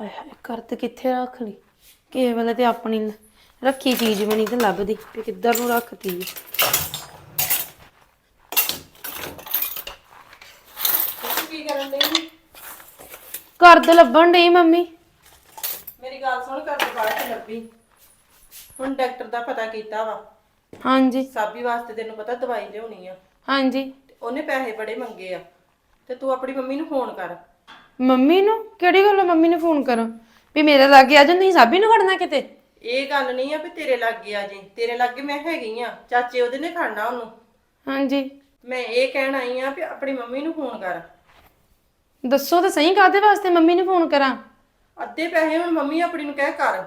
ਆਏ ਹਾਏ ਕਰ ਤੇ ਕਿੱਥੇ ਰੱਖ ਲਈ? ਕਿਸੇ ਵੇਲੇ ਤੇ ਆਪਣੀ ਲ- ਰੱਖੀ ਚੀਜ਼ ਵੀ ਨਹੀਂ ਤੇ ਲੱਭਦੀ ਵੀ ਕਿੱਧਰ ਨੂੰ ਰੱਖਤੀ ਹੈ ਕੀ ਕਰਨ ਲਈ ਘਰ ਤੇ ਲੱਭਣ ਡਈ ਮੰਮੀ। ਮੇਰੀ ਗੱਲ ਸੁਣ ਕਰ ਬਾਅਦ ਚ ਲੱਭੀ। ਹੁਣ ਡਾਕਟਰ ਦਾ ਪਤਾ ਕੀਤਾ ਵਾ। ਹਾਂਜੀ। ਸਾਬੀ ਵਾਸਤੇ ਤੈਨੂੰ ਪਤਾ ਦਵਾਈ ਲਿਆਉਣੀ ਆ। ਹਾਂਜੀ। ਤੇ ਉਹਨੇ ਪੈਸੇ ਬੜੇ ਮੰਗੇ ਆ। ਤੇ ਤੂੰ ਆਪਣੀ ਮੰਮੀ ਨੂੰ ਫੋਨ ਕਰ। ਮੰਮੀ ਨੂੰ? ਕਿਹੜੀ ਗੱਲ ਆ ਮੰਮੀ ਨੂੰ ਫੋਨ ਕਰਾਂ ਵੀ ਮੇਰੇ ਲਾਗੇ ਆ ਜਾ ਨਹੀਂ ਸਾਬੀ ਨੂੰ ਖੜਨਾ ਕਿਤੇ? ਇਹ ਗੱਲ ਨਹੀਂ ਆ ਵੀ ਤੇਰੇ ਲਾਗੇ ਆ ਜੀ। ਤੇਰੇ ਲਾਗੇ ਮੈਂ ਹੈਗੀ ਆ। ਚਾਚੇ ਉਹਦੇ ਨੇ ਖੜਨਾ ਉਹਨੂੰ। ਹਾਂਜੀ। ਮੈਂ ਇਹ ਕਹਿਣ ਆਈ ਆ ਵੀ ਆਪਣੀ ਮੰਮੀ ਨੂੰ ਫੋਨ ਕਰ। ਦੱਸੋ ਤਾਂ ਸਹੀ ਕਾਦੇ ਵਾਸਤੇ ਮੰਮੀ ਨੂੰ ਫੋਨ ਕਰਾਂ? ਅੱਧੇ ਪੈਸੇ ਹੁਣ ਮੰਮੀ ਆਪਣੀ ਨੂੰ ਕਹਿ ਕਰ।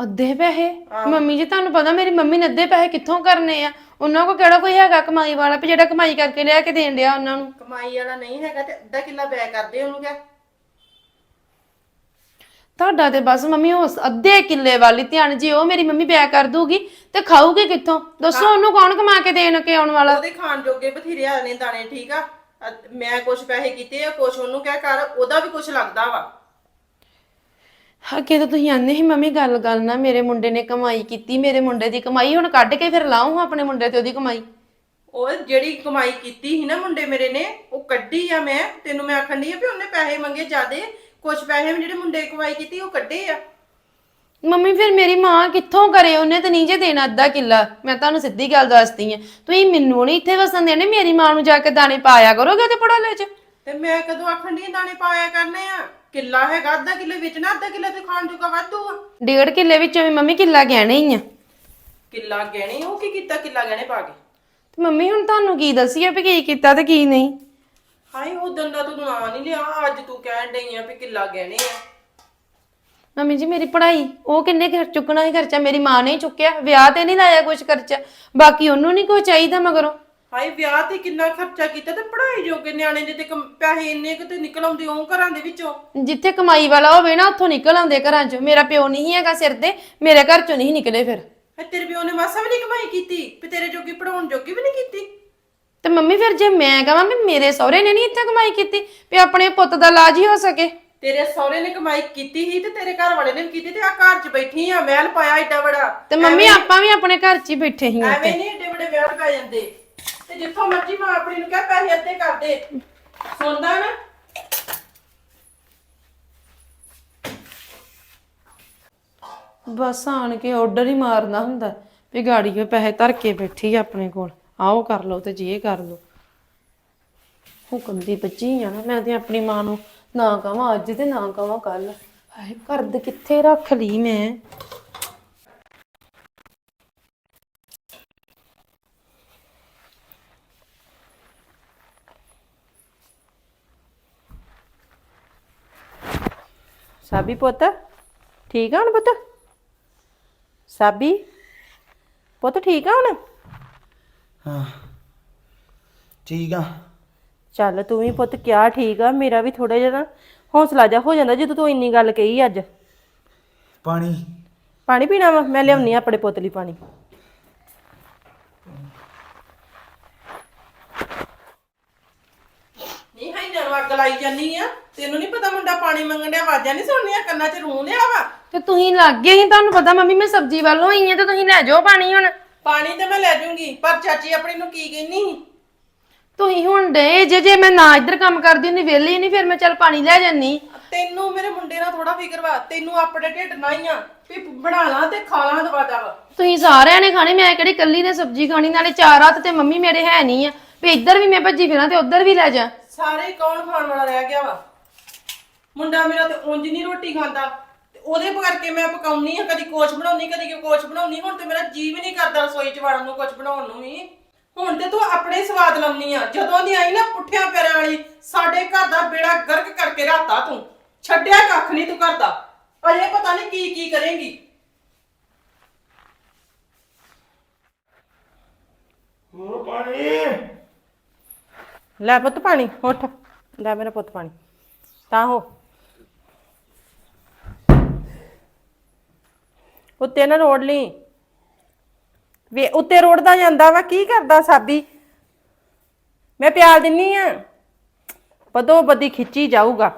ਅੱਧੇ ਪੈਸੇ? ਮੰਮੀ ਜੀ ਤੁਹਾਨੂੰ ਪਤਾ ਮੇਰੀ ਮੰਮੀ ਨੇ ਅੱਧੇ ਪੈਸੇ ਕਿੱਥੋਂ ਕਰਨੇ ਆ? ਉਹਨਾਂ ਕੋ ਕਿਹੜਾ ਕੋਈ ਹੈਗਾ ਕਮਾਈ ਵਾਲਾ? ਵੀ ਜਿਹੜਾ ਕਮਾਈ ਕਰਕੇ ਲਿਆ ਕੇ ਦੇਣ ਡਿਆ ਉਹਨਾਂ ਨੂੰ। ਕਮਾਈ ਵਾਲਾ ਨਹੀਂ ਹੈਗਾ ਤੇ ਅੱਧਾ ਕਿੱਲਾ ਬੈ ਕਰਦੇ ਉਹਨੂੰ ਕਹਿ ਤੁਹਾਡਾ ਤੇ ਬਸ ਮੰਮੀ ਉਸ ਅੱਧੇ ਕਿੱਲੇ ਵਾਲੀ ਧਿਆਨ ਜੇ ਉਹ ਮੇਰੀ ਮੰਮੀ ਬਿਆ ਕਰ ਦੂਗੀ ਤੇ ਖਾਊਗੀ ਕਿੱਥੋਂ? ਦੱਸੋ ਉਹਨੂੰ ਕੌਣ ਕਮਾ ਕੇ ਦੇਣ ਕੇ ਆਉਣ ਵਾਲਾ? ਉਹਦੇ ਖਾਣ ਜੋਗੇ ਬਥੇਰੇ ਆ ਨੇ ਦਾਣੇ ਠੀਕ ਆ? ਮੈਂ ਕੁਝ ਪੈਸੇ ਕੀਤੇ ਆ ਕੁਝ ਉਹਨੂੰ ਕਹਿ ਕਰ ਉਹਦਾ ਵੀ ਕੁਝ ਲੱਗਦਾ ਵਾ। ਅੱਗੇ ਤਾਂ ਤੁਸੀਂ ਆਨੇ ਸੀ ਮੰਮੀ ਗੱਲ ਗੱਲ ਨਾ ਮੇਰੇ ਮੁੰਡੇ ਨੇ ਕਮਾਈ ਕੀਤੀ ਮੇਰੇ ਮੁੰਡੇ ਦੀ ਕਮਾਈ ਹੁਣ ਕੱਢ ਕੇ ਫਿਰ ਲਾਉਂ ਆਪਣੇ ਮੁੰਡੇ ਤੇ ਉਹਦੀ ਕਮਾਈ। ਉਹ ਜਿਹੜੀ ਕਮਾਈ ਕੀਤੀ ਸੀ ਨਾ ਮੁੰਡੇ ਮੇਰੇ ਨੇ ਉਹ ਕੱਢੀ ਆ ਮੈਂ ਤੈਨੂੰ ਮੈਂ ਆਖਣ ਡਈ ਆ ਵੀ ਉਹਨੇ ਪੈਸੇ ਮੰਗੇ ਜਿਆਦੇ ਕੁਝ ਪੈਸੇ ਵੀ ਜਿਹੜੇ ਮੁੰਡੇ ਕਮਾਈ ਕੀਤੀ ਉਹ ਕੱਢੇ ਆ। ਮੰਮੀ ਫਿਰ ਮੇਰੀ ਮਾਂ ਕਿੱਥੋਂ ਕਰੇ? ਉਹਨੇ ਤਾਂ ਨਹੀਂ ਜੇ ਦੇਣਾ ਅੱਧਾ ਕਿੱਲਾ। ਮੈਂ ਤੁਹਾਨੂੰ ਸਿੱਧੀ ਗੱਲ ਦੱਸਦੀ ਆ। ਤੁਸੀਂ ਮੈਨੂੰ ਨਹੀਂ ਇੱਥੇ ਵਸਣ ਦੇਣੇ ਮੇਰੀ ਮਾਂ ਨੂੰ ਜਾ ਕੇ ਦਾਣੇ ਪਾਇਆ ਕਰੋਗੇ ਤੇ ਪੜਾਲੇ ਚ? ਤੇ ਮੈਂ ਕਦੋਂ ਆਖਣ ਆ ਦਾਣੇ ਪਾਇਆ ਕਰਨੇ ਆ? ਕਿੱਲਾ ਹੈਗਾ ਅੱਧਾ ਕਿੱਲੇ ਵਿੱਚ ਨਾ ਅੱਧਾ ਕਿੱਲਾ ਤੇ ਖਾਣ ਜੋਗਾ ਵਾਧੂ ਆ। ਡੇਢ ਕਿੱਲੇ ਵਿੱਚੋਂ ਵੀ ਮੰਮੀ ਕਿੱਲਾ ਗਹਿਣੇ ਹੀ ਆ। ਕਿੱਲਾ ਗਹਿਣੇ ਉਹ ਕੀ ਕੀਤਾ ਕਿੱਲਾ ਗਹਿਣੇ ਪਾ ਕੇ? ਤੇ ਮੰਮੀ ਹੁਣ ਤੁਹਾਨੂੰ ਕੀ ਦੱਸੀਏ ਵੀ ਕੀ ਕੀਤਾ ਤੇ ਕੀ ਨਹੀਂ? ਹਾਏ ਉਹ ਦੰਦਾ ਤੂੰ ਨਾਂ ਨਹੀਂ ਲਿਆ ਅੱਜ ਤੂੰ ਕਹਿਣ ਡਈ ਆ ਵੀ ਕਿੱਲਾ ਗਹਿਣੇ ਆ। ਮੰਮੀ ਜੀ ਮੇਰੀ ਪੜ੍ਹਾਈ ਉਹ ਕਿੰਨੇ ਘਰ ਚੁੱਕਣਾ ਹੀ ਖਰਚਾ ਮੇਰੀ ਮਾਂ ਨੇ ਹੀ ਚੁੱਕਿਆ ਵਿਆਹ ਤੇ ਨਹੀਂ ਲਾਇਆ ਕੁਝ ਖਰਚਾ ਬਾਕੀ ਉਹਨੂੰ ਨਹੀਂ ਕੋਈ ਚਾਹੀਦਾ ਮਗਰੋਂ। ਹਾਏ ਵਿਆਹ ਤੇ ਕਿੰਨਾ ਖਰਚਾ ਕੀਤਾ ਤੇ ਪੜ੍ਹਾਈ ਜੋਗੇ ਨਿਆਣੇ ਦੇ ਤੇ ਕਮ- ਪੈਸੇ ਇੰਨੇ ਕੁ ਤੇ ਨਿਕਲ ਆਉਂਦੇ ਉਹ ਘਰਾਂ ਦੇ ਵਿੱਚੋਂ। ਜਿੱਥੇ ਕਮਾਈ ਵਾਲਾ ਹੋਵੇ ਨਾ ਉੱਥੋਂ ਨਿਕਲ ਆਉਂਦੇ ਘਰਾਂ ਚੋਂ। ਮੇਰਾ ਪਿਓ ਨਹੀਂ ਹੈਗਾ ਸਿਰ ਤੇ ਮੇਰੇ ਘਰ ਚੋਂ ਨਹੀਂ ਨਿਕਲੇ ਫਿਰ। ਹੈ ਤੇਰੇ ਪਿਓ ਨੇ ਮਾਸਾ ਵੀ ਨਹੀਂ ਕਮਾਈ ਕੀਤੀ ਵੀ ਤੇਰੇ ਜੋਗੀ ਪੜਾਉਣ ਜੋਗੀ ਵੀ ਨਹੀਂ ਕੀਤੀ। ਤੇ ਮੰਮੀ ਫਿਰ ਜੇ ਮੈਂ ਕਹਾਂ ਵੀ ਮੇਰੇ ਸਹੁਰੇ ਨੇ ਨਹੀਂ ਇੱਥੇ ਕਮਾਈ ਕੀਤੀ ਵੀ ਆਪਣੇ ਪੁੱਤ ਦਾ ਇਲਾਜ ਹੀ ਹੋ ਸਕੇ। ਤੇਰੇ ਸਹੁਰੇ ਨੇ ਕਮਾਈ ਕੀਤੀ ਸੀ ਤੇ ਤੇਰੇ ਘਰ ਵਾਲੇ ਨੇ ਵੀ ਕੀਤੀ ਤੇ ਆ ਘਰ 'ਚ ਬੈਠੀ ਆ ਮਹਿਲ ਪਾਇਆ ਏਡਾ ਬੜਾ ਤੇ ਮੰਮੀ ਆਪਾਂ ਵੀ ਆਪਣੇ ਘਰ 'ਚ ਹੀ ਬੈਠੇ ਸੀ ਐਵੇਂ ਨਹੀਂ ਏਡੇ ਬੜੇ ਵਿਆਹ ਪੈ ਜਾਂਦੇ। ਤੇ ਜਿੱਥੋਂ ਮਰਜ਼ੀ ਮਾਂ ਆਪਣੀ ਨੂੰ ਕਹਿ ਪੈਸੇ ਅੱਧੇ ਕਰ ਦੇ। ਸੁਣਦਾ ਨਾ? ਬਸ ਆਣ ਕੇ ਆਰਡਰ ਹੀ ਮਾਰਨਾ ਹੁੰਦਾ ਵੀ ਗਾੜੀ ਉਹ ਪੈਸੇ ਧਰ ਕੇ ਬੈਠੀ ਆ ਆਪਣੇ ਕੋਲ। ਆਓ ਕਰ ਲਓ ਤੇ ਜੇ ਕਰ ਲਓ। ਹੁਕਮ ਦੀ ਬੱਚੀ ਆ ਨਾ, ਮੈਂ ਤੇ ਆਪਣੀ ਮਾਂ ਨੂੰ ਨਾ ਕਹਾਂ, ਅੱਜ ਤੇ ਨਾ ਕਵਾਂ ਕੱਲ ਹਾਏ ਕਰਦ ਕਿੱਥੇ ਰੱਖ ਲਈ ਮੈਂ? ਸਾਬੀ ਪੁੱਤ ਠੀਕ ਆ ਹੁਣ ਪੁੱਤ? ਸਾਬੀ ਪੁੱਤ ਠੀਕ ਆ ਹੁਣ? ਹਾਂ ਠੀਕ ਆ। ਚੱਲ ਤੂੰ ਵੀ ਪੁੱਤ ਕਿਆ ਠੀਕ ਆ ਮੇਰਾ ਵੀ ਥੋੜਾ ਜਿਹਾ ਨਾ ਹੌਸਲਾ ਜਾ ਹੋ ਜਾਂਦਾ ਜਦੋਂ ਤੂੰ ਇੰਨੀ ਗੱਲ ਕਹੀ ਅੱਜ। ਪਾਣੀ। ਪਾਣੀ ਪੀਣਾ ਵਾ? ਮੈਂ ਲਿਆਉਣੀ ਆ ਆਪਣੇ ਪੁੱਤ ਲਈ ਪਾਣੀ। ਨਹੀਂ ਹੈ ਨਾ ਅੱਗ ਲਾਈ ਜਾਨੀ ਆ। ਤੈਨੂੰ ਨਹੀਂ ਪਤਾ ਮੁੰਡਾ ਪਾਣੀ ਮੰਗਣ ਡਿਆ ਆਵਾਜ਼ਾਂ ਨਹੀਂ ਸੁਣਨੀਆਂ ਕੰਨਾਂ 'ਚ ਰੂੰ ਲਿਆ ਵਾ। ਤੇ ਤੁਸੀਂ ਲੱਗ ਗਏ ਸੀ ਤੁਹਾਨੂੰ ਪਤਾ ਮੰਮੀ ਮੈਂ ਸਬਜ਼ੀ ਵੱਲੋਂ ਆਈ ਆ ਤੇ ਤੁਸੀਂ ਲੈ ਜਾਓ ਪਾਣੀ ਹੁਣ। ਪਾਣੀ ਤੇ ਮੈਂ ਲੈ ਜੂੰਗੀ ਪਰ ਚਾਚੀ ਆਪਣੀ ਨੂੰ ਕੀ ਕਹਿੰਨੀ ਤੁਸੀਂ ਹੁਣ ਡੇ ਜੇ ਜੇ ਮੈਂ ਨਾ ਇੱਧਰ ਕੰਮ ਕਰਦੀ ਹੁੰਦੀ ਵਿਹਲੀ ਨਹੀਂ ਫਿਰ ਮੈਂ ਚੱਲ ਪਾਣੀ ਲੈ ਜਾਨੀ ਤੈਨੂੰ ਮੇਰੇ ਮੁੰਡੇ ਨਾਲ ਥੋੜਾ ਫਿਕਰ ਵਾ ਤੈਨੂੰ ਆਪਣੇ ਢਿੱਡ ਨਾ ਹੀ ਆ ਵੀ ਬਣਾ ਲਾਂ ਤੇ ਖਾ ਲਾਂ ਦਵਾ ਦਵ ਤੁਸੀਂ ਸਾਰਿਆਂ ਨੇ ਖਾਣੀ ਮੈਂ ਕਿਹੜੀ ਕੱਲੀ ਨੇ ਸਬਜ਼ੀ ਖਾਣੀ ਨਾਲੇ ਚਾਰ ਹੱਥ ਤੇ ਮੰਮੀ ਮੇਰੇ ਹੈ ਨਹੀਂ ਆ। ਵੀ ਇੱਧਰ ਵੀ ਮੈਂ ਭੱਜੀ ਫਿਰਾਂ ਤੇ ਉੱਧਰ ਵੀ ਲੈ ਜਾ। ਸਾਰੇ ਕੌਣ ਖਾਣ ਵਾਲਾ ਰਹਿ ਗਿਆ ਵਾ? ਮੁੰਡਾ ਮੇਰਾ ਤੇ ਉਂਝ ਨਹੀਂ ਰੋਟੀ ਖਾਂਦਾ। ਤੇ ਉਹਦੇ ਕਰਕੇ ਮੈਂ ਪਕਾਉਣੀ ਆ ਕਦੀ ਕੋਚ ਬਣਾਉਣੀ ਕਦੀ ਕੋਚ ਬਣਾਉਣੀ ਹੁਣ ਤੇ ਮੇਰਾ ਜੀ ਵੀ ਨਹੀਂ ਕਰਦਾ ਰਸੋਈ 'ਚ ਵੜਨ ਨੂੰ ਕੁਝ ਬਣਾਉਣ ਨੂੰ ਵੀ। ਹੁਣ ਤੇ ਤੂੰ ਆਪਣੇ ਸਵਾਦ ਲਾਉਣੀ ਆ। ਜਦੋਂ ਦੀ ਆਈ ਨਾ ਪੁੱਠਿਆਂ ਪੈਰਾਂ ਵਾਲੀ ਸਾਡੇ ਘਰ ਦਾ ਬੇੜਾ ਗਰਕ ਕਰਕੇ ਰਾਤਾ ਤੂੰ। ਛੱਡਿਆ ਕੱਖ ਨਹੀਂ ਤੂੰ ਕਰਦਾ ਅਜੇ ਪਤਾ ਨਹੀਂ ਕੀ ਕੀ ਕਰੇਂਗੀ। ਹੋਰ ਪਾਣੀ? ਲੈ ਪੁੱਤ ਪਾਣੀ ਉੱਠ। ਲੈ ਮੇਰਾ ਪੁੱਤ ਪਾਣੀ। ਤਾਂ ਹੋ। ਉੱਤੇ ਨਾ ਰੋੜ ਲਈ। ਵੇ ਉੱਤੇ ਰੋੜਦਾ ਜਾਂਦਾ ਵਾ ਕੀ ਕਰਦਾ ਸਾਬੀ? ਮੈਂ ਪਿਆਲ ਦਿੰਨੀ ਆ। ਬਦੋ ਬਦੀ ਖਿੱਚੀ ਜਾਊਗਾ।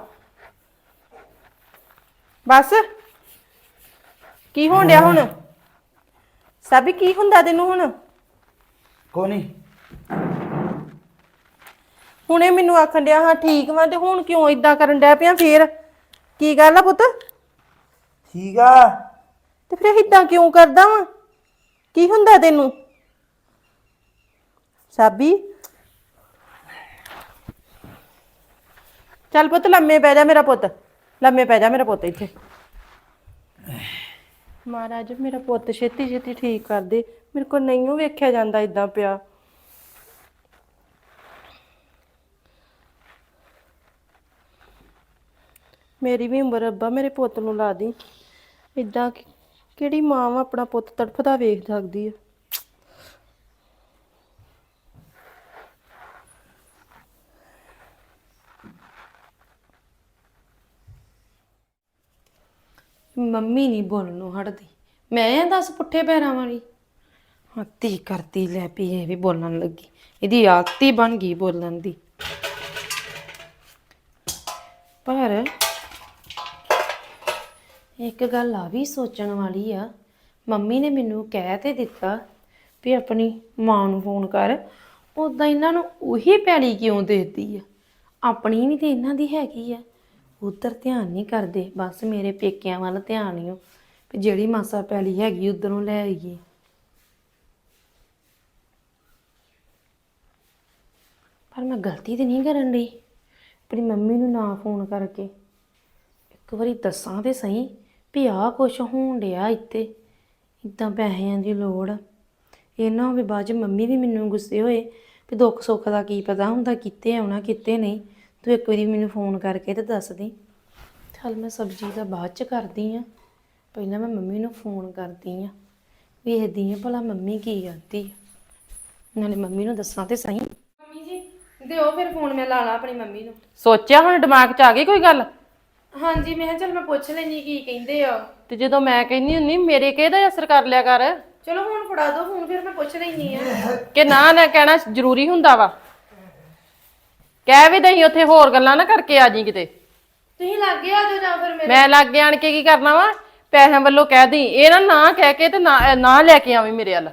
ਬਸ। ਕੀ ਹੋਣ ਡਿਆ ਹੁਣ? ਸਾਬੀ ਕੀ ਹੁੰਦਾ ਤੈਨੂੰ ਹੁਣ? ਕੋ ਨਹੀਂ ਹੁਣੇ ਮੈਨੂੰ ਆਖਣ ਡਿਆ ਹਾਂ ਠੀਕ ਵਾਂ ਤੇ ਹੁਣ ਕਿਉਂ ਇਦਾਂ ਕਰਨ ਡਿਆ ਪਿਆ ਫੇਰ? ਕੀ ਗੱਲ ਆ ਪੁੱਤ? ਠੀਕ ਆ। ਤੇ ਫਿਰ ਇਦਾਂ ਕਿਉਂ ਕਰਦਾ ਵਾਂ? ਕੀ ਹੁੰਦਾ ਤੈਨੂੰ? ਸਾਬੀ? ਚੱਲ ਪੁੱਤ, ਲੰਮੇ ਪੈ ਜਾ ਮੇਰਾ ਪੁੱਤ। ਲੰਮੇ ਪੈ ਜਾ ਮੇਰਾ ਪੁੱਤ ਇੱਥੇ। ਮਹਾਰਾਜ, ਮੇਰਾ ਪੁੱਤ ਛੇਤੀ ਛੇਤੀ ਠੀਕ ਕਰ ਦੇ। ਮੇਰੇ ਕੋਲ ਨਹੀਂ ਉਹ ਵੇਖਿਆ ਜਾਂਦਾ ਇਦਾਂ ਪਿਆ। ਮੇਰੀ ਵੀ ਉਮਰ ਅੱਬਾ ਮੇਰੇ ਪੁੱਤ ਨੂੰ ਲਾ ਦੀ। ਇਦਾਂ ਕਿਹੜੀ ਮਾਂ ਵਾ ਆਪਣਾ ਪੁੱਤ ਤੜਫਦਾ ਵੇਖ ਸਕਦੀ ਆ? ਮੰਮੀ ਨਹੀਂ ਬੋਲਣ ਨੂੰ ਹਟਦੀ। ਮੈਂ ਆ ਦੱਸ ਪੁੱਠੇ ਪੈਰਾਂ ਵਾਲੀ। ਹੱਤੀ ਕਰਤੀ ਲੈ ਪਈ ਇਹ ਵੀ ਬੋਲਣ ਲੱਗੀ। ਇਹਦੀ ਆਦਤ ਹੀ ਬਣ ਗਈ ਬੋਲਣ ਦੀ। ਪਰ ਇੱਕ ਗੱਲ ਆ ਵੀ ਸੋਚਣ ਵਾਲੀ ਆ। ਮੰਮੀ ਨੇ ਮੈਨੂੰ ਕਹਿ ਤੇ ਦਿੱਤਾ ਵੀ ਆਪਣੀ ਮਾਂ ਨੂੰ ਫੋਨ ਕਰ। ਉਦਾਂ ਇਹਨਾਂ ਨੂੰ ਉਹੀ ਪੈਲੀ ਕਿਉਂ ਦੇਤੀ ਆ? ਆਪਣੀ ਵੀ ਤੇ ਇਹਨਾਂ ਦੀ ਹੈਗੀ ਆ। ਉਧਰ ਧਿਆਨ ਨਹੀਂ ਕਰਦੇ। ਬਸ ਮੇਰੇ ਪੇਕਿਆਂ ਵੱਲ ਧਿਆਨ ਹੀ ਹੋ ਵੀ ਜਿਹੜੀ ਮਾਸਾ ਪੈਲੀ ਹੈਗੀ ਉਧਰੋਂ ਲੈ ਆਈਏ। ਪਰ ਮੈਂ ਗਲਤੀ ਤੇ ਨਹੀਂ ਕਰਨ ਲਈ ਆਪਣੀ ਮੰਮੀ ਨੂੰ ਨਾ ਫੋਨ ਕਰਕੇ। ਇੱਕ ਵਾਰੀ ਦੱਸਾਂ ਤੇ ਸਹੀ। ਵੀ ਆਹ ਕੁਛ ਹੋਣ ਡਿਆ ਇੱਥੇ। ਇਦਾਂ ਪੈਸਿਆਂ ਦੀ ਲੋੜ। ਆ। ਇਹ ਨਾ ਹੋਵੇ ਬਾਅਦ ਚ ਮੰਮੀ ਵੀ ਮੈਨੂੰ ਗੁੱਸੇ ਹੋਏ ਵੀ ਦੁੱਖ ਸੁੱਖ ਦਾ ਕੀ ਪਤਾ ਹੁੰਦਾ ਕਿੱਥੇ ਆਉਣਾ ਕਿੱਥੇ ਨਹੀਂ। ਤੂੰ ਇੱਕ ਵਾਰੀ ਮੈਨੂੰ ਫੋਨ ਕਰਕੇ ਤੇ ਦੱਸ ਦੇ। ਚੱਲ ਮੈਂ ਸਬਜ਼ੀ ਦਾ ਬਾਅਦ ਚ ਕਰਦੀ ਆ। ਪਹਿਲਾਂ ਮੈਂ ਮੰਮੀ ਨੂੰ ਫੋਨ ਕਰਦੀ ਆ। ਵੇਖਦੀ ਆ ਭਲਾ ਮੰਮੀ ਕੀ ਕਰਦੀ ਆ। ਨਾਲੇ ਮੰਮੀ ਨੂੰ ਦੱਸਾਂ ਤੇ ਸਹੀ। ਮੰਮੀ ਜੀ, ਦਿਓ ਫਿਰ ਫੋਨ ਮੈਂ ਲਾ ਲਾ ਆਪਣੀ ਮੰਮੀ ਨੂੰ। ਸੋਚਿਆ ਹੁਣ ਦਿਮਾਗ 'ਚ ਆ ਗਈ ਕੋਈ ਗੱਲ? ਹਾਂਜੀ ਮੈਂ ਕਿਹਾ ਚੱਲ ਮੈਂ ਪੁੱਛ ਲੈਣੀ ਕੀ ਕਹਿੰਦੇ ਆ। ਤੇ ਜਦੋਂ ਮੈਂ ਕਹਿੰਦੀ ਹੁੰਨੀ ਮੇਰੇ ਕਿਹਦਾ ਅਸਰ ਕਰ ਲਿਆ ਕਰ? ਚਲੋ ਹੁਣ ਫੜਾ ਦਿਓ ਫੋਨ ਫਿਰ ਮੈਂ ਪੁੱਛ ਲੈਣੀ ਆ। ਕਿ ਨਾ ਨਾ ਕਹਿਣਾ ਜ਼ਰੂਰੀ ਹੁੰਦਾ ਵਾ। ਕਹਿ ਵੀ ਦਈ ਉੱਥੇ ਹੋਰ ਗੱਲਾਂ ਨਾ ਕਰਕੇ ਆ ਜੀ ਕਿਤੇ। ਤੁਸੀਂ ਲੱਗੇ ਆ ਜਾਓ ਜਾਂ ਫਿਰ ਮੇਰੇ ਮੈਂ ਲਾਗੇ ਆਣ ਕੇ ਕੀ ਕਰਨਾ ਵਾ? ਪੈਸਿਆਂ ਵੱਲੋਂ ਕਹਿ ਦੀ ਇਹ ਨਾ ਨਾ ਕਹਿ ਕੇ ਤੇ ਨਾ ਨਾ ਲੈ ਕੇ ਆਵੀਂ ਮੇਰੇ ਵੱਲ।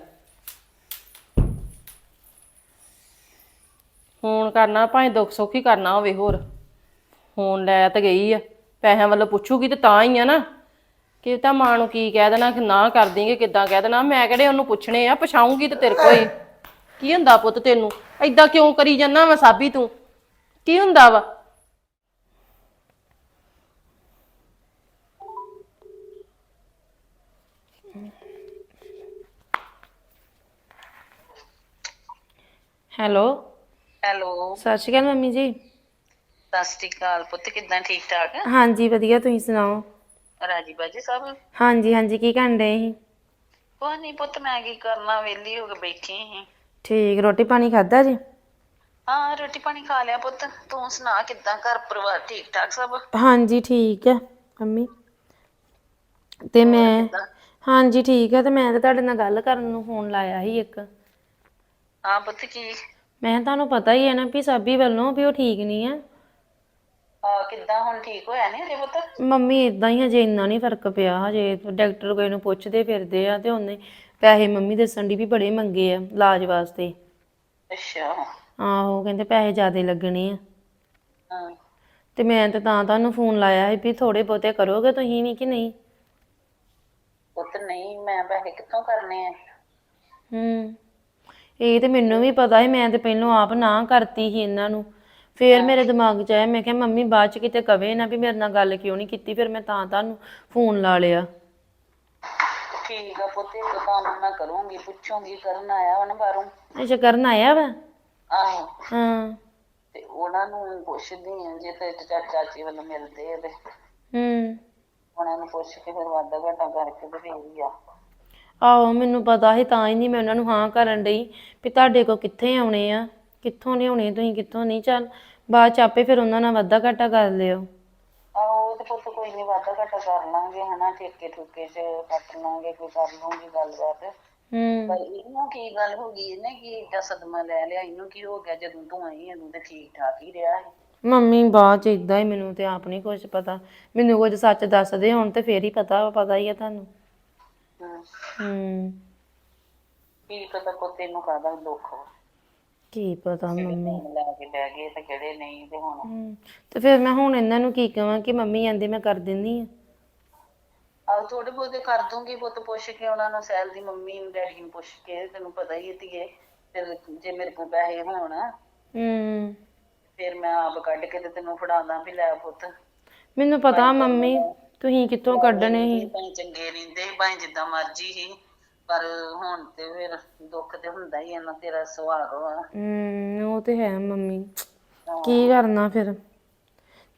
ਫੋਨ ਕਰਨਾ ਭਾਵੇਂ ਦੁੱਖ ਸੁੱਖ ਹੀ ਕਰਨਾ ਹੋਵੇ ਹੋਰ। ਫੋਨ ਲੈ ਤਾਂ ਗਈ ਆ। ਪੈਸਿਆਂ ਵੱਲੋਂ ਪੁੱਛੂਗੀ ਤੇ ਤਾਂ ਹੀ ਆ ਨਾ। ਕਿ ਤਾਂ ਮਾਂ ਨੂੰ ਕੀ ਕਹਿ ਦੇਣਾ ਕਿ ਨਾ ਕਰ ਦੇਂਗੇ ਕਿੱਦਾਂ ਕਹਿ ਦੇਣਾ। ਮੈਂ ਕਿਹੜੇ ਉਹਨੂੰ ਪੁੱਛਣੇ ਆ ਪਛਾਉਂਗੀ ਤੇ ਤੇਰੇ ਕੋਈ ਕੀ ਹੁੰਦਾ ਪੁੱਤ ਤੈਨੂੰ? ਐਦਾਂ ਕਿਉਂ ਕਰੀ ਜਾਂਦਾ ਵਾ ਸਾਬੀ ਤੂੰ? ਕੀ ਹੁੰਦਾ ਵਾ? ਹੈਲੋ। ਹੈਲੋ। ਸਤਿ ਸ਼੍ਰੀ ਅਕਾਲ ਮੰਮੀ ਜੀ। ਸਤਿ ਸ਼੍ਰੀ ਅਕਾਲ ਪੁੱਤ ਕਿਦਾਂ ਠੀਕ ਠਾਕ? ਹਾਂਜੀ ਵਧੀਆ ਤੁਸੀਂ ਸੁਣਾਓ? ਰਾਜੀ ਬਾਜੀ ਸਭ? ਹਾਂਜੀ ਹਾਂਜੀ ਕੀ ਕਰਨ ਡਏ ਸੀ? ਕੋਈ ਨਹੀਂ ਪੁੱਤ ਮੈਂ ਕੀ ਕਰਨਾ ਵਿਹਲੀ ਹੋ ਕੇ ਬੈਠੀ ਸੀ। ਠੀਕ ਰੋਟੀ ਪਾਣੀ ਖਾਦਾ ਜੀ ਹਾਂ ਰੋਟੀ ਪਾਣੀ ਖਾ ਲਿਆ ਪੁੱਤ ਤੂੰ ਸੁਣਾ ਕਿਦਾਂ ਘਰ ਪਰਿਵਾਰ ਠੀਕ ਠਾਕ ਸਭ? ਹਾਂਜੀ ਠੀਕ ਹੈ ਮੰਮੀ। ਤੇ ਮੈਂ ਹਾਂਜੀ ਠੀਕ ਹੈ ਤੇ ਮੈਂ ਤਾਂ ਤੁਹਾਡੇ ਨਾਲ ਗੱਲ ਕਰਨ ਨੂੰ ਫੋਨ ਲਾਇਆ ਸੀ ਇੱਕ। ਹਾਂ ਪੁੱਤ ਕੀ? ਮੈਂ ਕਿਹਾ ਤੁਹਾਨੂੰ ਪਤਾ ਹੀ ਹੈ ਨਾ ਵੀ ਸਾਬੀ ਵੱਲੋਂ ਵੀ ਉਹ ਠੀਕ ਨਹੀਂ ਆ। ਕਿਦਾਂ ਹੁਣ ਠੀਕ ਹੋਇਆ ਨਹੀਂ ਹਜੇ ਪੁੱਤ? ਮੰਮੀ ਇਦਾਂ ਹੀ ਹਜੇ ਇੰਨਾ ਨਹੀਂ ਫ਼ਰਕ ਪਿਆ ਹਜੇ ਡਾਕਟਰ ਕੋਈ ਨੂੰ ਪੁੱਛਦੇ ਫਿਰਦੇ ਆ ਤੇ ਉਹਨੇ ਪੈਸੇ ਮੰਮੀ ਦੱਸਣ ਦੀ ਵੀ ਬੜੇ ਮੰਗੇ ਆ ਇਲਾਜ ਵਾਸਤੇ। ਅੱਛਾ। ਆਹੋ ਕਹਿੰਦੇ ਪੈਸੇ ਜ਼ਿਆਦੇ ਲੱਗਣੇ ਆ। ਹਾਂ। ਤੇ ਮੈਂ ਤਾਂ ਤਾਂ ਤੁਹਾਨੂੰ ਫੋਨ ਲਾਇਆ ਸੀ ਵੀ ਥੋੜੇ ਬਹੁਤੇ ਕਰੋਗੇ ਤੁਸੀਂ ਵੀ ਕਿ ਨਹੀਂ? ਪੁੱਤ ਨਹੀਂ ਮੈਂ ਪੈਸੇ ਕਿੱਥੋਂ ਕਰਨੇ ਆ? ਹੂੰ। ਇਹ ਤੇ ਮੈਨੂੰ ਵੀ ਪਤਾ ਸੀ ਮੈਂ ਤੇ ਪਹਿਲਾਂ ਆਪ ਨਾ ਕਰਤੀ ਸੀ ਇਹਨਾਂ ਨੂੰ। ਫੇਰ ਮੇਰੇ ਦਿਮਾਗ 'ਚ ਆਇਆ ਮੈਂ ਕਿਹਾ ਮੰਮੀ ਬਾਅਦ 'ਚ ਕਿਤੇ ਕਵੇ ਨਾ ਵੀ ਮੇਰੇ ਨਾਲ ਗੱਲ ਕਿਉਂ ਨਹੀਂ ਕੀਤੀ ਫਿਰ ਮੈਂ ਤਾਂ ਤੁਹਾਨੂੰ ਫੋਨ ਲਾ ਲਿਆ। ਠੀਕ ਆ ਪੁੱਤ ਕੰਮ ਮੈਂ ਕਰੂੰਗੀ ਪੁੱਛੂੰਗੀ ਕਰਨ ਆਇਆ ਉਹਨੇ ਬਾਹਰੋਂ। ਅੱਛਾ ਕਰਨ ਆਇਆ ਵਾ? ਆਹੋ। ਹਾਂ। ਤੇ ਉਹਨਾਂ ਨੂੰ ਪੁੱਛਦੀ ਆ ਜੇ ਤੇ ਚਾਚਾ ਚਾਚੀ ਵੱਲੋਂ ਮਿਲਦੇ ਆ ਤੇ। ਹੂੰ। ਉਹਨਾਂ ਨੂੰ ਪੁੱਛ ਕੇ ਫਿਰ ਵਾਧਾ ਘਾਟਾ ਕਰਕੇ ਤੇ ਫੇਰ ਹੀ ਆ। ਆਹੋ ਮੈਨੂੰ ਪਤਾ ਸੀ ਤਾਂ ਹੀ ਨਹੀਂ ਮੈਂ ਉਹਨਾਂ ਨੂੰ ਹਾਂ ਕਰਨ ਡਈ ਵੀ ਤੁਹਾਡੇ ਕੋ ਕਿੱਥੇ ਆਉਣੇ ਆ। ਕਿੱਥੋਂ ਲਿਆਉਣੇ ਤੁਸੀਂ ਕਿੱਥੋਂ ਨਹੀਂ? ਚੱਲ ਬਾਅਦ ਚ ਆਪੇ ਫਿਰ ਉਹਨਾਂ ਨਾਲ ਵਾਧਾ ਘਾਟਾ ਕਰ ਲਿਓ। ਆਹੋ ਉਹ ਤੇ ਪੁੱਤ ਕੋਈ ਨਹੀਂ ਵਾਧਾ ਘਾਟਾ ਕਰ ਲਾਂਗੇ ਹਨਾ ਠੇਕੇ ਠੁਕੇ ਚ ਕੱਟ ਲਾਂਗੇ ਕੋਈ ਕਰ ਲੂੰਗੀ ਗੱਲਬਾਤ। ਹੂੰ। ਪਰ ਇਹਨੂੰ ਕੀ ਗੱਲ ਹੋ ਗਈ ਇਹਨੇ ਕੀ ਏਡਾ ਸਦਮਾ ਲੈ ਲਿਆ ਇਹਨੂੰ ਕੀ ਹੋ ਗਿਆ ਜਦੋਂ ਤੂੰ ਆਈ ਇਹਨੂੰ ਤੇ ਠੀਕ ਠਾਕ ਹੀ ਰਿਹਾ ਸੀ। ਮੰਮੀ ਬਾਅਦ ਚ ਇਦਾਂ ਹੀ ਮੈਨੂੰ ਤੇ ਆਪ ਨਹੀਂ ਕੁਝ ਪਤਾ। ਮੈਨੂੰ ਕੁਝ ਸੱਚ ਦੱਸਦੇ ਹੁਣ ਤੇ ਫੇਰ ਹੀ ਪਤਾ ਪਤਾ ਹੀ ਆ ਤੁਹਾਨੂੰ। ਹਮ, ਹੂੰ। ਕੀ ਪਤਾ ਕੋ ਤੈਨੂੰ ਕਾਹਦਾ ਦੁੱਖ ਵਾ। ਕੀ ਪਤਾ ਮੰਮੀ। ਲੈ ਕੇ ਬਹਿ ਗਏ ਤੇ ਕਿਹੜੇ ਨਹੀਂ ਤੇ ਹੁਣ। ਤੇ ਫਿਰ ਮੈਂ ਹੁਣ ਇਹਨਾਂ ਨੂੰ ਕੀ ਕਹਾਂ ਕਿ ਮੰਮੀ ਆਂਦੇ ਮੈਂ ਕਰ ਦਿੰਦੀ ਆ। ਆਹ ਥੋੜੇ ਬਹੁਤੇ ਕਰ ਦੂੰਗੀ ਪੁੱਤ ਪੁੱਛ ਕੇ ਉਹਨਾਂ ਨੂੰ ਸੈਲ ਦੀ ਮੰਮੀ ਨੂੰ ਡੈਡੀ ਨੂੰ ਪੁੱਛ ਕੇ ਤੈਨੂੰ ਪਤਾ ਹੀ ਹੈ ਧੀਏ ਫਿਰ ਜੇ ਮੇਰੇ ਕੋਲ ਪੈਸੇ ਹੋਣ ਹੂੰ। ਫਿਰ ਮੈਂ ਆਪ ਕੱਢ ਕੇ ਤੇ ਤੈਨੂੰ ਫੜਾਦਾ ਵੀ ਲੈ ਪੁੱਤ। ਮੈਨੂੰ ਪਤਾ ਮੰਮੀ ਤੁਸੀਂ ਕਿੱਥੋਂ ਕੱਢਣੇ ਸੀ? ਭਾਵੇਂ ਚੰਗੇ ਰਹਿੰਦੇ ਭਾਵੇਂ ਜਿੱਦਾਂ ਮਰਜ਼ੀ ਸੀ। ਪਰ ਹੁਣ ਤੇ ਫਿਰ ਦੁੱਖ ਤੇ ਹੁੰਦਾ ਹੀ ਆ ਨਾ ਤੇਰਾ ਸੁਭਾਅ ਵਾ ਹੂੰ ਉਹ ਤੇ ਹੈ ਮੰਮੀ। ਕੀ ਕਰਨਾ ਫਿਰ?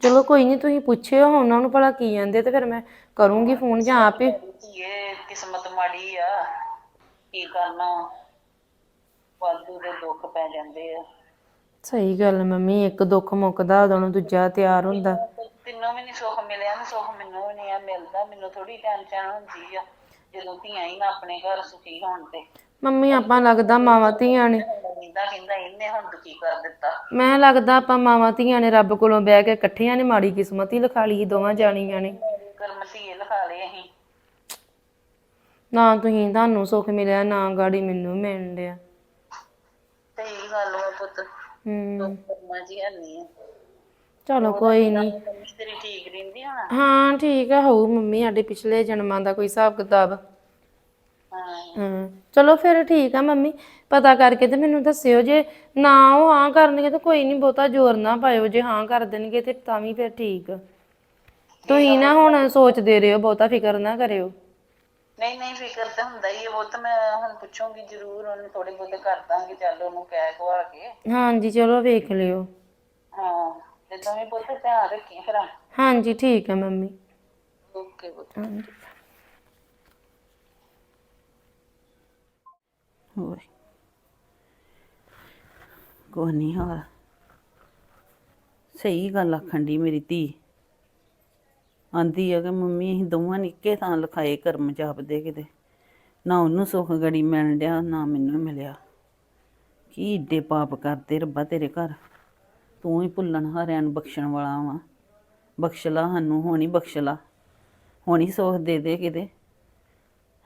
ਚਲੋ ਕੋਈ ਨਹੀਂ ਤੁਸੀਂ ਪੁੱਛਿਓ ਉਹਨਾਂ ਨੂੰ ਭਲਾ ਕੀ ਜਾਂਦੇ ਤੇ ਫਿਰ ਮੈਂ ਕਰੂੰਗੀ ਫੋਨ ਜਾਂ ਆਪ ਹੀ। ਇਹ ਕਿਸਮਤ ਮਾੜੀ ਆ। ਕੀ ਕਰਨਾ? ਵਾਧੂ ਦੇ ਦੁੱਖ ਪੈ ਜਾਂਦੇ ਆ। ਸਹੀ ਗੱਲ ਮੰਮੀ ਇੱਕ ਦੁੱਖ ਮੁੱਕਦਾ ਉਦੋਂ ਨੂੰ ਦੂਜਾ ਤਿਆਰ ਹੁੰਦਾ। ਤੈਨੂੰ ਵੀ ਨਹੀਂ ਸੁੱਖ ਮਿਲਿਆ ਨਾ ਸੁੱਖ ਮੈਨੂੰ ਵੀ ਨਹੀਂ ਆ ਮਿਲਦਾ ਮੈਨੂੰ ਥੋੜੀ ਟੈਨਸ਼ਨ ਹੁੰਦੀ ਆ। ਜਦੋਂ ਧੀਆਂ ਹੀ ਨਾ ਆਪਣੇ ਘਰ ਸੁਖੀ ਹੋਣ ਤੇ। ਮੰਮੀ ਆਪਾਂ ਲੱਗਦਾ ਮਾਵਾਂ ਧੀਆਂ ਨੇ। ਕਹਿੰਦਾ ਕਹਿੰਦਾ ਇਹਨੇ ਹੁਣ ਦੁਖੀ ਕਰ ਦਿੱਤਾ? ਮੈਂ ਲੱਗਦਾ ਆਪਾਂ ਮਾਵਾਂ ਧੀਆਂ ਨੇ ਰੱਬ ਕੋਲੋਂ ਬਹਿ ਕੇ ਇਕੱਠੀਆਂ ਨੇ ਮਾੜੀ ਕਿਸਮਤ ਹੀ ਲਿਖਾ ਲਈ ਦੋਵਾਂ ਜਾਣੀਆਂ ਨੇ। ਕਰਮ ਧੀਏ ਲਿਖਾ ਲਏ ਅਸੀਂ। ਨਾ ਤੁਸੀਂ ਤੁਹਾਨੂੰ ਸੁੱਖ ਮਿਲਿਆ ਨਾ ਗਾੜੀ ਮੈਨੂੰ ਮਿਲਣ ਡਿਆ। ਤੇ ਇਹ ਗੱਲ ਵਾ ਪੁੱਤ। ਹੂੰ। ਕਰਮਾ ਜੀ ਹੰਨੀ ਆ। ਚਲੋ ਕੋਈ ਨਹੀਂ ਰਹਿੰਦੀ ਹੁਣ? ਹਾਂ ਠੀਕ ਆ ਹੋਊ ਮੰਮੀ ਸਾਡੇ ਪਿਛਲੇ ਜਨਮਾਂ ਦਾ ਕੋਈ ਹਿਸਾਬ ਕਿਤਾਬ। ਹਾਂ। ਹਾਂ ਚਲੋ ਫਿਰ ਠੀਕ ਆ ਮੰਮੀ ਪਤਾ ਕਰਕੇ ਤੇ ਮੈਨੂੰ ਦੱਸਿਓ ਜੇ ਨਾ ਉਹ ਹਾਂ ਕਰਨਗੇ ਤਾਂ ਕੋਈ ਨਹੀਂ ਬਹੁਤਾ ਜ਼ੋਰ ਨਾ ਪਾਇਓ ਜੇ ਹਾਂ ਕਰ ਦੇਣਗੇ ਤੇ ਤਾਂ ਵੀ ਫਿਰ ਠੀਕ। ਤੁਸੀਂ ਨਾ ਹੁਣ ਸੋਚਦੇ ਰਹੋ ਬਹੁਤਾ ਫਿਕਰ ਨਾ ਕਰਿਓ। ਨਹੀਂ ਨਹੀਂ ਫਿਕਰ ਤਾਂ ਹੁੰਦਾ ਹੀ ਹੈ ਉਹ ਤਾਂ ਮੈਂ ਹੁਣ ਪੁੱਛੂੰਗੀ ਜ਼ਰੂਰ ਉਹਨੂੰ ਥੋੜੇ ਬਹੁਤੇ ਕਰ ਦਾਂਗੇ ਚੱਲ ਉਹਨੂੰ ਕਹਿ ਕਵਾ ਕੇ। ਹਾਂਜੀ ਚਲੋ ਵੇਖ ਲਿਓ। ਹਾਂ। ਤੇ ਤੂੰ ਵੀ ਪੁੱਤ ਧਿਆਨ ਰੱਖੀ ਫਿਰ ਹਾਂਜੀ ਠੀਕ ਆ ਮੰਮੀ। ਓਕੇ ਪੁੱਤ। ਹਾਂਜੀ। ਹੋਰ? ਕੋਈ ਨਹੀਂ ਹੋਰ ਸਹੀ ਗੱਲ ਆਖਣ ਦੀ ਮੇਰੀ ਧੀ। ਆਂਦੀ ਆ ਕਿ ਮੰਮੀ ਅਸੀਂ ਦੋਵਾਂ ਨੇ ਇੱਕੇ ਥਾਂ ਲਿਖਾਏ ਕਰਮ ਜਾਪਦੇ ਕਿਤੇ। ਨਾ ਉਹਨੂੰ ਸੁੱਖ ਗੜੀ ਮਿਲਣ ਡਿਆ ਨਾ ਮੈਨੂੰ ਮਿਲਿਆ। ਕੀ ਏਡੇ ਪਾਪ ਕਰਦੇ ਰੱਬਾ ਤੇਰੇ ਘਰ। ਤੂੰ ਹੀ ਭੁੱਲਣ ਹਾਰਿਆਂ ਨੂੰ ਬਖਸ਼ਣ ਵਾਲਾ ਵਾ। ਬਖਸ਼ ਲਾ, ਸਾਨੂੰ ਹੋਣੀ ਬਖਸ਼ ਲਾ। ਹੋਣੀ ਸੁੱਖ ਦੇ ਦੇ ਕਿਤੇ।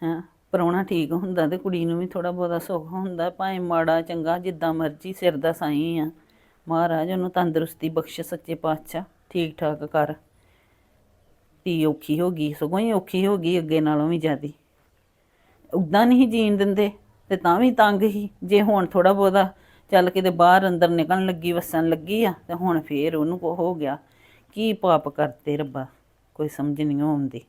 ਹੈਂ, ਪ੍ਰਾਹੁਣਾ ਠੀਕ ਹੁੰਦਾ ਤੇ ਕੁੜੀ ਨੂੰ ਵੀ ਥੋੜਾ ਬਹੁਤਾ ਸੁੱਖ ਹੁੰਦਾ। ਭਾਵੇਂ ਮਾੜਾ, ਚੰਗਾ, ਜਿੱਦਾਂ ਮਰਜ਼ੀ ਸਿਰ ਦਾ ਸਾਈਂ ਆ। ਮਹਾਰਾਜ, ਉਹਨੂੰ ਤੰਦਰੁਸਤੀ ਬਖਸ਼, ਸੱਚੇ ਪਾਤਸ਼ਾਹ। ਠੀਕ ਠਾਕ ਕਰ। ਧੀ ਔਖੀ ਹੋ ਗਈ, ਸਗੋਂ ਹੀ ਔਖੀ ਹੋ ਗਈ, ਅੱਗੇ ਨਾਲੋਂ ਵੀ ਜ਼ਿਆਦੀ। ਉਦਾਂ ਨਹੀਂ ਜੀਣ ਦਿੰਦੇ, ਤੇ ਤਾਂ ਵੀ ਤੰਗ ਹੀ ਜੇ ਹੁਣ ਥੋੜਾ ਬਹੁਤਾ ਚੱਲ ਕਿਤੇ ਬਾਹਰ ਅੰਦਰ ਨਿਕਲਣ ਲੱਗੀ, ਵਸਣ ਲੱਗੀ ਆ, ਤੇ ਹੁਣ ਫੇਰ ਉਹਨੂੰ ਕੋ ਹੋ ਗਿਆ। ਕੀ ਪਾਪ ਕਰਤੇ ਰੱਬਾ, ਕੋਈ ਸਮਝ ਨਹੀਂ ਆਉਂਦੀ।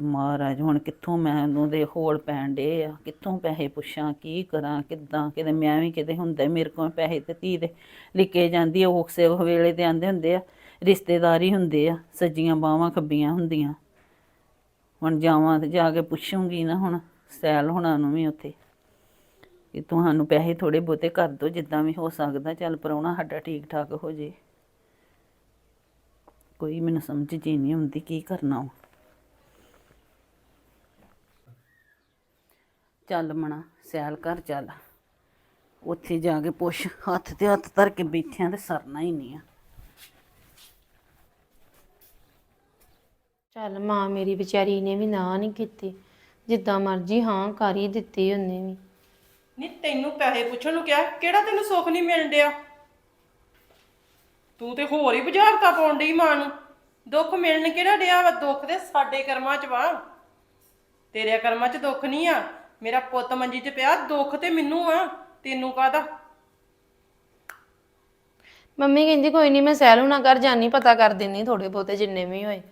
ਮਹਾਰਾਜ, ਹੁਣ ਕਿੱਥੋਂ ਮੈਂ ਉਹਦੇ ਹੋਲ ਪੈਣ ਡੇ ਆ? ਕਿੱਥੋਂ ਪੈਸੇ ਪੁੱਛਾਂ, ਕੀ ਕਰਾਂ, ਕਿੱਦਾਂ? ਕਿਤੇ ਮੈਂ ਵੀ ਕਿਤੇ ਹੁੰਦਾ, ਮੇਰੇ ਕੋਲ ਪੈਸੇ ਤੇ ਧੀ ਦੇ ਲਿਕੇ ਜਾਂਦੀ ਆ ਉਸੇ ਵੇਲੇ ਤੇ ਆਂਦੇ ਹੁੰਦੇ ਆ, ਰਿਸ਼ਤੇਦਾਰੀ ਹੁੰਦੇ ਆ, ਸੱਜੀਆਂ ਬਾਹਾਂ ਖੱਬੀਆਂ ਹੁੰਦੀਆਂ। ਹੁਣ ਜਾਵਾਂ ਤੇ ਜਾ ਕੇ ਪੁੱਛੂੰਗੀ ਨਾ ਹੁਣ, ਸੈਲ ਹੋਣਾ ਨੂੰ ਵੀ ਉੱਥੇ। ਕਿ ਤੁਹਾਨੂੰ ਪੈਸੇ ਥੋੜੇ ਬਹੁਤੇ ਕਰ ਦਿਓ, ਜਿੱਦਾਂ ਵੀ ਹੋ ਸਕਦਾ। ਚੱਲ ਪਰਾਉਣਾ ਸਾਡਾ ਠੀਕ ਠਾਕ ਹੋ ਜੇ। ਕੋਈ ਮੈਨੂੰ ਸਮਝ ਜੀ ਨਹੀਂ ਹੁੰਦੀ ਕੀ ਕਰਨਾ ਵਾ। ਚੱਲ ਮਣਾ ਸੈਲ ਕਰ ਚੱਲ। ਉੱਥੇ ਜਾ ਕੇ ਪੁੱਛ, ਹੱਥ ਤੇ ਹੱਥ ਧਰ ਕੇ ਬੈਠਿਆਂ ਤੇ ਸਰਨਾ ਹੀ ਨਹੀਂ ਆ। ਚੱਲ ਮਾਂ ਮੇਰੀ ਵਿਚਾਰੀ ਨੇ ਵੀ ਨਾ ਨਹੀਂ ਕੀਤੀ। ਜਿੱਦਾਂ ਮਰਜ਼ੀ ਹਾਂ ਕਰ ਹੀ ਦਿੱਤੀ ਉਹਨੇ ਵੀ। ਨਹੀਂ ਤੈਨੂੰ ਪੈਸੇ ਪੁੱਛਣ ਨੂੰ ਕਿਹਾ, ਕਿਹੜਾ ਤੈਨੂੰ ਸੁੱਖ ਨਹੀਂ ਮਿਲਣ ਡਿਆ? ਤੂੰ ਤੇ ਹੋਰ ਹੀ ਬੁਝਾਰਤਾ ਪਾਉਣ ਡਈ ਮਾਂ ਨੂੰ। ਦੁੱਖ ਮਿਲਣ ਕਿਹੜਾ ਡਿਆ ਵਾ? ਦੁੱਖ ਤੇ ਸਾਡੇ ਕਰਮਾਂ 'ਚ ਵਾ। ਤੇਰੇ ਕਰਮਾਂ 'ਚ ਦੁੱਖ ਨਹੀਂ ਆ। ਮੇਰਾ ਪੁੱਤ ਮੰਜੀ 'ਚ ਪਿਆ, ਦੁੱਖ ਤੇ ਮੈਨੂੰ ਆ। ਤੈਨੂੰ ਕਾਹਦਾ? ਮੰਮੀ ਕਹਿੰਦੀ, ਕੋਈ ਨਹੀਂ ਮੈਂ ਸਹਿਲ ਨਾ ਕਰ ਜਾਨੀ ਪਤਾ ਕਰ ਦਿੰਨੀ ਥੋੜੇ ਬਹੁਤੇ ਜਿੰਨੇ ਵੀ ਹੋਏ।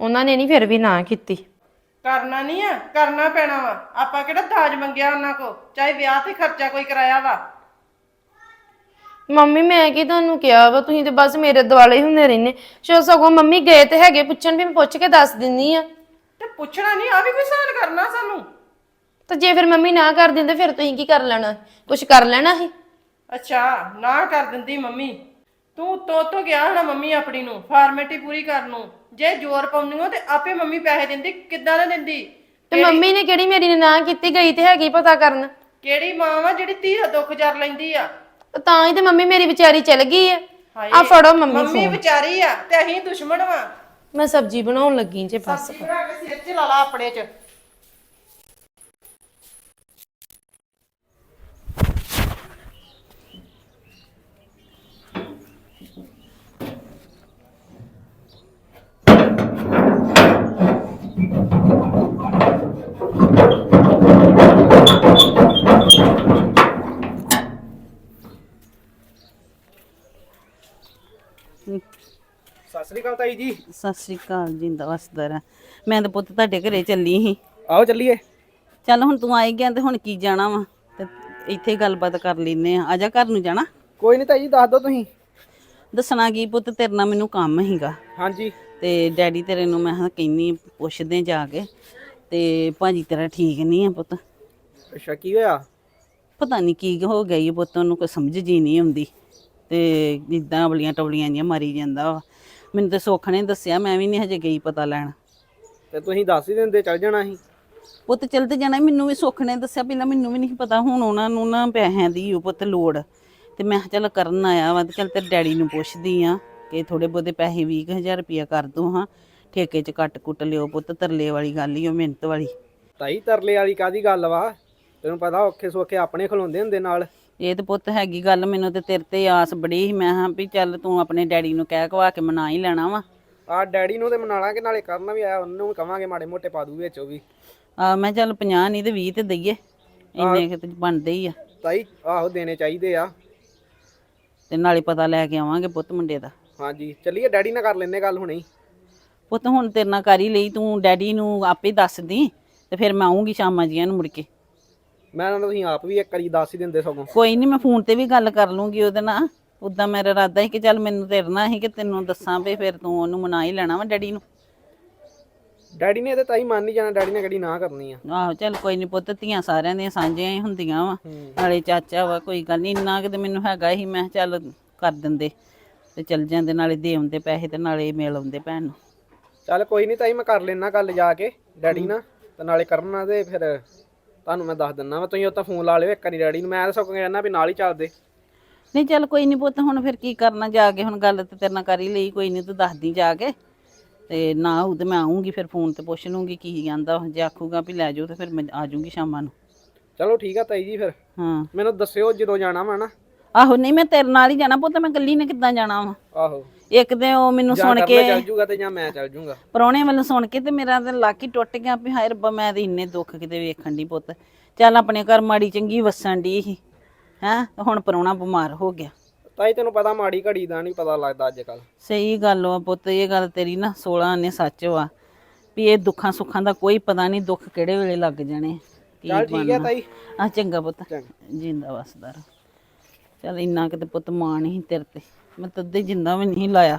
ਉਹਨਾਂ ਨੇ ਨਹੀਂ ਫਿਰ ਵੀ ਨਾ ਕੀਤੀ। ਕਰਨਾ ਨਹੀਂ ਆ ਕਰਨਾ ਪੈਣਾ ਵਾ। ਆਪਾਂ ਕਿਹੜਾ ਦਾਜ ਮੰਗਿਆ ਉਹਨਾਂ ਕੋ ਚਾਹੇ ਵਿਆਹ ਤੇ ਖਰਚਾ ਕੋਈ ਕਰਾਇਆ ਵਾ। ਮੰਮੀ ਮੈਂ ਕੀ ਤੁਹਾਨੂੰ ਕਿਹਾ ਵਾ? ਤੁਸੀਂ ਤੇ ਬਸ ਮੇਰੇ ਦੁਆਲੇ ਹੀ ਹੁੰਦੇ ਰਹਿੰਦੇ। ਸ਼ੋ ਸਗੋਂ ਮੰਮੀ ਗਏ ਤੇ ਹੈਗੇ ਪੁੱਛਣ ਵੀ ਮੈਂ ਪੁੱਛ ਕੇ ਦੱਸ ਦਿੰਨੀ ਆ। ਤੇ ਪੁੱਛਣਾ ਨਹੀਂ ਆ ਵੀ ਕੋਈ ਸਵਾਲ ਕਰਨਾ ਸਾਨੂੰ? ਤੇ ਜੇ ਫਿਰ ਮੰਮੀ ਨਾ ਕਰ ਦਿੰਦੇ ਫਿਰ ਤੁਸੀਂ ਕੀ ਕਰ ਲੈਣਾ? ਕੁਝ ਕਰ ਲੈਣਾ ਸੀ? ਅੱਛਾ ਨਾ ਕਰ ਦਿੰਦੀ ਮੰਮੀ। ਤੂੰ ਤੋ ਤੋ ਗਿਆ ਹਣਾ ਮੰਮੀ ਆਪਣੀ ਨੂੰ ਫਾਰਮੈਲਿਟੀ ਪੂਰੀ ਕਰਨ ਨੂੰ। ਜੇ ਜ਼ੋਰ ਪਾਉਂਦੀ ਹੋ ਤੇ ਆਪੇ ਮੰਮੀ ਪੈਸੇ ਦਿੰਦੀ ਕਿੱਦਾਂ ਨਾ ਦਿੰਦੀ? ਤੇ ਮੰਮੀ ਨੇ ਕਿਹੜੀ ਮੇਰੀ ਨੇ ਨਾ ਕੀਤੀ ਗਈ ਤੇ ਹੈਗੀ ਪਤਾ ਕਰਨ। ਕਿਹੜੀ ਮਾਂ ਵਾ ਜਿਹੜੀ ਧੀ ਦਾ ਦੁੱਖ ਜਰ ਲੈਂਦੀ ਆ? ਤੇ ਹੀ ਤੇ ਮੰਮੀ ਮੇਰੀ ਵਿਚਾਰੀ ਚਲ ਗਈ ਆ। ਆ ਫੜੋ ਮੰਮੀ ਮੰਮੀ ਫੋਨ। ਵਿਚਾਰੀ ਆ ਤੇ ਅਸੀਂ ਦੁਸ਼ਮਣ ਵਾਂ। ਮੈਂ ਸਬਜ਼ੀ ਬਣਾਉਣ ਲੱਗੀ ਜੇ ਬਸ। ਸਬਜ਼ੀ ਬਣਾ ਕੇ ਸਿਰ 'ਚ ਲਾ ਲਾ ਆਪਣੇ 'ਚ। ਸਤਿ ਸ੍ਰੀ ਅਕਾਲ ਤਾਈ ਜੀ। ਸਤਿ ਸ੍ਰੀ ਅਕਾਲ ਜਿੰਦਾ ਵਸਦਾ ਰਹਿ ਮੈਂ ਤਾਂ ਪੁੱਤ ਤੁਹਾਡੇ ਘਰੇ ਚੱਲੀ ਸੀ। ਆਓ ਚੱਲੀਏ। ਚੱਲ ਹੁਣ ਤੂੰ ਆਈ ਗਿਆ ਤੇ ਹੁਣ ਕੀ ਜਾਣਾ ਵਾ? ਤੇ ਇੱਥੇ ਹੀ ਗੱਲਬਾਤ ਕਰ ਲੈਨੇ ਆ। ਆਜਾ ਘਰ ਨੂੰ ਜਾਣਾ। ਕੋਈ ਨਹੀਂ ਤਾਈ ਜੀ ਦੱਸ ਦਿਓ ਤੁਸੀਂ। ਦੱਸਣਾ ਕੀ ਪੁੱਤ ਤੇਰੇ ਨਾਲ ਮੈਨੂੰ ਕੰਮ ਹੀਗਾ। ਹਾਂਜੀ। ਤੇ ਡੈਡੀ ਤੇਰੇ ਨੂੰ ਮੈਂ ਕਿਹਾ ਕਹਿੰਨੀ ਪੁੱਛਦੇ ਜਾ ਕੇ। ਤੇ ਭਾਜੀ ਤੇਰਾ ਠੀਕ ਨਹੀਂ ਆ ਪੁੱਤ? ਅੱਛਾ ਕੀ ਹੋਇਆ? ਪਤਾ ਨਹੀਂ ਕੀ ਹੋ ਗਈ ਪੁੱਤ ਉਹਨੂੰ ਕੋਈ ਸਮਝ ਜੀ ਨਹੀਂ ਆਉਂਦੀ। ਤੇ ਜਿੱਦਾਂ ਅਵਲੀਆਂ ਟਵਲੀਆਂ ਜੀਆਂ ਮਾਰੀ ਜਾਂਦਾ ਵਾ। ਮੈਨੂੰ ਤੇ ਸੁੱਖ ਨੇ ਦੱਸਿਆ ਮੈਂ ਵੀ ਨਹੀਂ ਹਜੇ ਗਈ ਪਤਾ ਲੈਣ। ਤੇ ਤੁਸੀਂ ਦੱਸ ਹੀ ਦਿੰਦੇ ਚੱਲ ਜਾਣਾ ਸੀ? ਪੁੱਤ ਚੱਲ ਤੇ ਜਾਣਾ ਮੈਨੂੰ ਵੀ ਸੁੱਖ ਨੇ ਦੱਸਿਆ ਪਹਿਲਾਂ ਮੈਨੂੰ ਵੀ ਨਹੀਂ ਪਤਾ ਹੁਣ ਉਹਨਾਂ ਨੂੰ ਨਾ ਪੈਸਿਆਂ ਦੀ ਉਹ ਪੁੱਤ ਲੋੜ। ਤੇ ਮੈਂ ਕਿਹਾ ਚੱਲ ਕਰਨ ਆਇਆ ਵਾ ਤੇ ਚੱਲ ਤੇਰੇ ਡੈਡੀ ਨੂੰ ਪੁੱਛਦੀ ਆ। ਕਿ ਥੋੜੇ ਬਹੁਤੇ ਪੈਸੇ 20000 ਰੁਪਇਆ ਕਰ ਦੋ ਹਾਂ। ਠੇਕੇ 'ਚ ਕੱਟ ਕੁੱਟ ਲਿਓ ਪੁੱਤ ਤਰਲੇ ਵਾਲੀ ਗੱਲ ਹੀ ਉਹ ਮਿਹਨਤ ਵਾਲੀ। ਤਾਈ ਤਰਲੇ ਵਾਲੀ ਕਾਦੀ ਗੱਲ ਵਾ? ਤੈਨੂੰ ਪਤਾ ਔਖੇ ਸੌਖੇ ਆਪਣੇ ਖਲੋਂਦੇ ਹੁੰਦੇ ਨਾਲ। ਇਹ ਤੇ ਪੁੱਤ ਹੈਗੀ ਗੱਲ ਮੈਨੂੰ ਤੇ ਤੇਰੇ ਤੇ ਆਸ ਬੜੀ ਸੀ। ਮੈਂ ਹਾਂ ਵੀ ਚੱਲ ਤੂੰ ਆਪਣੇ ਡੈਡੀ ਨੂੰ ਕਹਿ ਕਵਾ ਕੇ ਮਨਾ ਹੀ ਲੈਣਾ ਵਾ। ਆ ਡੈਡੀ ਨੂੰ ਤੇ ਮਨਾ ਲਾਂਗੇ ਨਾਲੇ ਕਰਨ ਵੀ ਆਇਆ ਉਹਨੂੰ ਵੀ ਕਵਾਂਗੇ ਮਾੜੇ ਮੋਟੇ ਪਾ ਦੂ ਵਿੱਚ ਉਹ ਵੀ। ਆ ਮੈਂ ਚੱਲ 50 ਨਹੀਂ ਤੇ 20 ਤੇ ਦਈਏ। ਇੰਨੇ ਕਿ ਤੇ ਬਣਦੇ ਹੀ ਆ। ਤਾਈ ਆਹੋ ਦੇਣੇ ਚਾਹੀਦੇ ਆ। ਤੇ ਨਾਲੇ ਪਤਾ ਲੈ ਕੇ ਆਵਾਂਗੇ ਪੁੱਤ ਮੁੰਡੇ ਦਾ। ਹਾਂਜੀ ਚੱਲੀਏ ਡੈਡੀ ਨਾਲ ਕਰ ਲੈਨੇ ਗੱਲ ਹੁਣੇ। ਹੀ ਪੁੱਤ ਹੁਣ ਤੇਰੇ ਨਾਲ ਕਰ ਹੀ ਲਈ ਤੂੰ ਡੈਡੀ ਨੂੰ ਆਪੇ ਦੱਸ ਦੀ ਤੇ ਫਿਰ ਮੈਂ ਆਉਂਗੀ ਸ਼ਾਮਾਂ ਜੀਆਂ ਨੂੰ ਮੁੜ ਕੇ। ਮੈਂ ਉਹਨਾਂ ਨੂੰ ਤੁਸੀਂ ਆਪ ਵੀ ਇੱਕ ਵਾਰੀ ਦੱਸ ਹੀ ਦਿੰਦੇ ਸਗੋਂ। ਕੋਈ ਨਹੀਂ ਮੈਂ ਫੋਨ ਤੇ ਵੀ ਗੱਲ ਕਰ ਲੂੰਗੀ ਉਹਦੇ ਨਾਲ। ਉਦਾਂ ਮੇਰਾ ਇਰਾਦਾ ਸੀ ਕਿ ਚੱਲ ਮੈਨੂੰ ਤੇਰੇ ਨਾਲ ਸੀ ਕਿ ਤੈਨੂੰ ਦੱਸਾਂ ਵੀ ਫਿਰ ਤੂੰ ਉਹਨੂੰ ਮਨਾ ਹੀ ਲੈਣਾ ਵਾ ਡੈਡੀ ਨੂੰ। ਡੈਡੀ ਨੇ ਤੇ ਤਾਈ ਮੰਨ ਨਹੀਂ ਜਾਣਾ ਡੈਡੀ ਨੇ ਕਿਹੜੀ ਨਾ ਕਰਨੀ ਆ। ਆਹੋ ਚੱਲ ਕੋਈ ਨਹੀਂ ਪੁੱਤ ਧੀਆਂ ਸਾਰਿਆਂ ਦੀਆਂ ਸਾਂਝੀਆਂ ਹੀ ਹੁੰਦੀਆਂ ਵਾ। ਨਾਲੇ ਚਾਚਾ ਵਾ ਕੋਈ ਗੱਲ ਨਹੀਂ ਇੰਨਾ ਕਿ ਤੇ ਮੈਨੂੰ ਹੈਗਾ ਹੀ ਮੈਂ ਕਿਹਾ ਚੱਲ ਕਰ ਦਿੰਦੇ। ਤੇ ਚੱਲ ਜਾਂਦੇ ਨਾਲੇ ਦੇ ਆਉਂਦੇ ਪੈਸੇ ਤੇ ਨਾਲੇ ਮਿਲ ਆਉਂਦੇ ਭੈਣ ਨੂੰ। ਚੱਲ ਕੋਈ ਨਹੀਂ ਤਾਈ ਮੈਂ ਕਰ ਲੈਣਾ ਗੱਲ ਜਾ ਕੇ ਡੈਡੀ ਨਾਲ ਤੇ ਨਾਲੇ ਕਰਨਾ ਤੇ ਫਿਰ ਤੁਹਾਨੂੰ ਮੈਂ ਦੱਸ ਦਿੰਦਾ ਵਾ ਤੁਸੀਂ ਉਹ ਤਾਂ ਫੋਨ ਲਾ ਲਿਓ ਇੱਕ ਵਾਰੀ ਡੈਡੀ ਨੂੰ ਮੈਂ ਤਾਂ ਸਗੋਂ ਕਹਿੰਦਾ ਵੀ ਨਾਲ ਹੀ ਚੱਲਦੇ ਨਹੀਂ ਚੱਲ ਕੋਈ ਨਹੀਂ ਪੁੱਤ ਹੁਣ ਫਿਰ ਕੀ ਕਰਨਾ ਜਾ ਕੇ ਹੁਣ ਗੱਲ ਤੇ ਤੇਰੇ ਨਾਲ ਕਰ ਹੀ ਲਈ ਕੋਈ ਨਹੀਂ ਤੂੰ ਦੱਸਦੀ ਜਾ ਕੇ। ਤੇ ਨਾ ਹੋਊ ਤੇ ਮੈਂ ਆਉਂਗੀ ਫਿਰ ਫੋਨ ਤੇ ਪੁੱਛ ਲੂੰਗੀ ਕੀ ਕਹਿੰਦਾ। ਜੇ ਆਖੂਗਾ ਵੀ ਲੈ ਜਾਓ ਤੇ ਫਿਰ ਮੈਂ ਆ ਜਾਊਂਗੀ ਸ਼ਾਮਾਂ ਨੂੰ। ਚਲੋ ਠੀਕ ਆ ਤਾਈ ਜੀ ਫਿਰ। ਹਾਂ। ਮੈਨੂੰ ਦੱਸਿਓ ਜਦੋਂ ਜਾਣਾ ਵਾ ਨਾ। ਆਹੋ ਨਹੀਂ ਮੈਂ ਤੇਰੇ ਨਾਲ ਹੀ ਜਾਣਾ ਪੁੱਤ ਮੈਂ ਇਕੱਲੀ ਨੇ ਕਿੱਦਾਂ ਜਾਣਾ ਵਾ? ਆਹੋ। ਇੱਕ ਤੇ ਉਹ ਮੈਨੂੰ ਜਾਂ ਸੁਣ ਕੇ ਚੱਲ ਜੂਗਾ ਤੇ ਜਾਂ ਮੈਂ ਚੱਲ ਜੂਗਾ। ਪਰੌਣੇ ਵੱਲੋਂ ਸੁਣ ਕੇ ਤੇ ਮੇਰਾ ਤੇ ਲੱਕ ਹੀ ਟੁੱਟ ਗਿਆ ਵੀ ਹਾਏ ਰੱਬਾ ਮੈਂ ਤੇ ਇੰਨੇ ਦੁੱਖ ਕਿਤੇ ਵੇਖਣ ਦੀ ਪੁੱਤ। ਚੱਲ ਆਪਣੇ ਘਰ ਮਾੜੀ ਚੰਗੀ ਵਸਣ ਦੀ ਸੀ ਹੈਂ? ਹੁਣ ਪਰੌਣਾ ਬਿਮਾਰ ਹੋ ਗਿਆ। ਤਾਈ ਤੈਨੂੰ ਪਤਾ ਮਾੜੀ ਘੜੀ ਦਾ ਨਹੀਂ ਪਤਾ ਲੱਗਦਾ ਅੱਜ ਕੱਲ ਸਹੀ ਗੱਲ ਵਾ ਪੁੱਤ ਇਹ ਗੱਲ ਤੇਰੀ ਨਾ 16 ਨੇ ਸੱਚ ਵਾ। ਵੀ ਇਹ ਦੁੱਖਾਂ ਸੁੱਖਾਂ ਦਾ ਕੋਈ ਪਤਾ ਨਹੀਂ ਦੁੱਖ ਕਿਹੜੇ ਵੇਲੇ ਲੱਗ ਜਾਣੇ ਕੀ ਚੱਲ ਠੀਕ ਹੈ ਤਾਈ। ਆ ਚੰਗਾ ਪੁੱਤ। ਜਿੰਦਾ ਵਸਦਾ ਰਹਿ। ਚੱਲ ਇੰਨਾ ਕਿਤੇ ਪੁੱਤ ਮਾਣ ਹੀ ਤੇਰੇ ਤੇ। ਮੈਂ ਤੱਦੇ ਜਿੰਦਾ ਵੀ ਨਹੀਂ ਲਾਇਆ।